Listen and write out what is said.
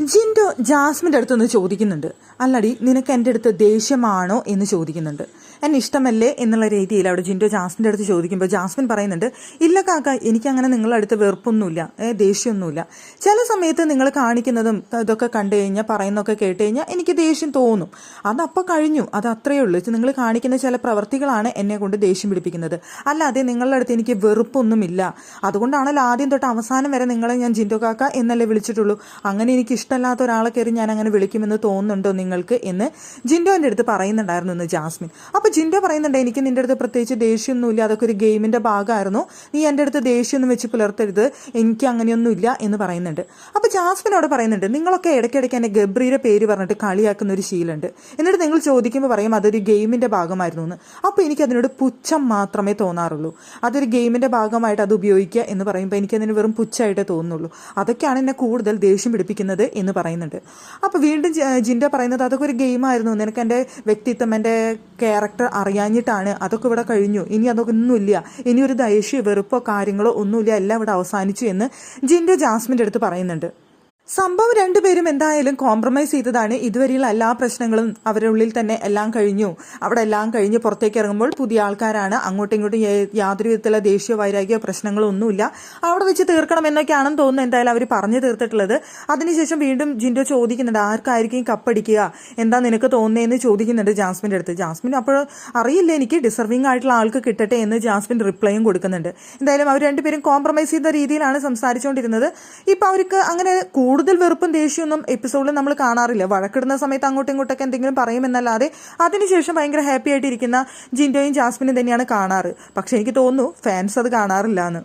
ജിൻഡോ ജാസ്മിന്റെ അടുത്തൊന്ന് ചോദിക്കുന്നുണ്ട്. അല്ലടി നിനക്ക് എന്റെ അടുത്ത് ദേഷ്യമാണോ എന്ന് ചോദിക്കുന്നുണ്ട്. എന്നെ ഇഷ്ടമല്ലേ എന്നുള്ള രീതിയിൽ അവിടെ ജിൻഡോ ജാസ്മിന്റെ അടുത്ത് ചോദിക്കുമ്പോൾ ജാസ്മിൻ പറയുന്നുണ്ട് ഇല്ല കാക്ക എനിക്കങ്ങനെ നിങ്ങളുടെ അടുത്ത് വെറുപ്പൊന്നുമില്ല. ദേഷ്യമൊന്നുമില്ല. ചില സമയത്ത് നിങ്ങൾ കാണിക്കുന്നതും ഇതൊക്കെ കണ്ടു കഴിഞ്ഞാൽ പറയുന്നതൊക്കെ കേട്ട് കഴിഞ്ഞാൽ എനിക്ക് ദേഷ്യം തോന്നും. അതപ്പോൾ കഴിഞ്ഞു. അത് അത്രയേ ഉള്ളൂ. നിങ്ങൾ കാണിക്കുന്ന ചില പ്രവർത്തികളാണ് എന്നെ കൊണ്ട് ദേഷ്യം പിടിപ്പിക്കുന്നത്. അല്ലാതെ നിങ്ങളുടെ അടുത്ത് എനിക്ക് വെറുപ്പൊന്നുമില്ല. അതുകൊണ്ടാണല്ലോ ആദ്യം തൊട്ട് അവസാനം വരെ നിങ്ങളെ ഞാൻ ജിൻഡോ കാക്ക എന്നല്ലേ വിളിച്ചിട്ടുള്ളൂ. അങ്ങനെ എനിക്ക് ഇഷ്ടമല്ലാത്ത ഒരാളെ കയറി ഞാൻ അങ്ങനെ വിളിക്കുമെന്ന് തോന്നുന്നുണ്ടോ നിങ്ങൾക്ക് എന്ന് ജിൻഡോന്റെ അടുത്ത് പറയുന്നുണ്ടായിരുന്നു ഇന്ന് ജാസ്മിൻ. അപ്പോൾ ജിൻഡോ പറയുന്നുണ്ട് എനിക്ക് നിന്റെ അടുത്ത് പ്രത്യേകിച്ച് ദേഷ്യമൊന്നുമില്ല. അതൊക്കെ ഒരു ഗെയിമിന്റെ ഭാഗമായിരുന്നു. നീ എന്റെ അടുത്ത് ദേഷ്യമൊന്നും വെച്ച് പുലർത്തരുത്. എനിക്ക് അങ്ങനെയൊന്നുമില്ല എന്ന് പറയുന്നുണ്ട്. അപ്പോൾ ജാസ്മിൻ അവിടെ പറയുന്നുണ്ട് നിങ്ങളൊക്കെ ഇടയ്ക്കിടയ്ക്ക് എന്നെ ഗബ്രിയുടെ പേര് പറഞ്ഞിട്ട് കളിയാക്കുന്ന ഒരു ശീലുണ്ട് എന്നിട്ട് നിങ്ങൾ ചോദിക്കുമ്പോൾ പറയും അതൊരു ഗെയിമിന്റെ ഭാഗമായിരുന്നു എന്ന്. അപ്പോൾ എനിക്ക് അതിനോട് പുച്ഛം മാത്രമേ തോന്നാറുള്ളൂ. അതൊരു ഗെയിമിന്റെ ഭാഗമായിട്ട് അത് ഉപയോഗിക്കുക എന്ന് പറയുമ്പോൾ എനിക്കതിന് വെറും പുച്ഛമായിട്ടേ തോന്നുന്നുള്ളൂ. അതൊക്കെയാണ് എന്നെ കൂടുതൽ ദേഷ്യം പിടിപ്പിക്കുന്നത് എന്ന് പറയുന്നുണ്ട്. അപ്പോൾ വീണ്ടും ജിൻഡ പറയുന്നത് അതൊക്കെ ഒരു ഗെയിമായിരുന്നു നിനക്ക് എന്റെ വ്യക്തിത്വം എന്റെ ക്യാരക്ടർ അറിയാഞ്ഞിട്ടാണ് അതൊക്കെ ഇവിടെ കഴിഞ്ഞു. ഇനി അതൊക്കെ ഒന്നുമില്ല ഇനി ഒരു ദേഷ്യ വെറുപ്പോ കാര്യങ്ങളോ ഒന്നുമില്ല. എല്ലാം ഇവിടെ അവസാനിച്ചു എന്ന് ജിൻഡ ജാസ്മിന്റെ അടുത്ത് പറയുന്നുണ്ട്. സംഭവം രണ്ടുപേരും എന്തായാലും കോംപ്രമൈസ് ചെയ്തതാണ്. ഇതുവരെയുള്ള എല്ലാ പ്രശ്നങ്ങളും അവരുടെ ഉള്ളിൽ തന്നെ എല്ലാം കഴിഞ്ഞു. അവിടെ എല്ലാം കഴിഞ്ഞ് പുറത്തേക്ക് ഇറങ്ങുമ്പോൾ പുതിയ ആൾക്കാരാണ്. അങ്ങോട്ടും ഇങ്ങോട്ടും യാതൊരു വിധത്തിലുള്ള ദേഷ്യ വൈരാഗ്യ പ്രശ്നങ്ങളോ ഒന്നുമില്ല അവിടെ വെച്ച് തീർക്കണം എന്നൊക്കെയാണെന്ന് തോന്നുന്നു എന്തായാലും അവർ പറഞ്ഞു തീർത്തിട്ടുള്ളത്. അതിനുശേഷം വീണ്ടും ജിൻഡോ ചോദിക്കുന്നുണ്ട് ആർക്കായിരിക്കും കപ്പടിക്കുക എന്താ നിനക്ക് തോന്നുന്നതെന്ന് ചോദിക്കുന്നുണ്ട് ജാസ്മിന്റെ അടുത്ത്. ജാസ്മിൻ അപ്പോൾ അറിയില്ല എനിക്ക് ഡിസർവിംഗ് ആയിട്ടുള്ള ആൾക്ക് കിട്ടട്ടെ എന്ന് ജാസ്മിൻ റിപ്ലൈയും കൊടുക്കുന്നുണ്ട്. എന്തായാലും അവർ രണ്ടുപേരും കോംപ്രമൈസ് ചെയ്ത രീതിയിലാണ് സംസാരിച്ചുകൊണ്ടിരുന്നത്. ഇപ്പം അവർക്ക് അങ്ങനെ കൂടുതൽ വെറുപ്പും ദേഷ്യമൊന്നും എപ്പിസോഡിൽ നമ്മൾ കാണാറില്ല. വഴക്കിടുന്ന സമയത്ത് അങ്ങോട്ടും ഇങ്ങോട്ടൊക്കെ എന്തെങ്കിലും പറയുമെന്നല്ലാതെ അതിനുശേഷം ഭയങ്കര ഹാപ്പി ആയിട്ടിരിക്കുന്ന ജിൻഡോയും ജാസ്മിനും തന്നെയാണ് കാണാറ്. പക്ഷെ എനിക്ക് തോന്നുന്നു ഫാൻസ് അത് കാണാറില്ല എന്ന്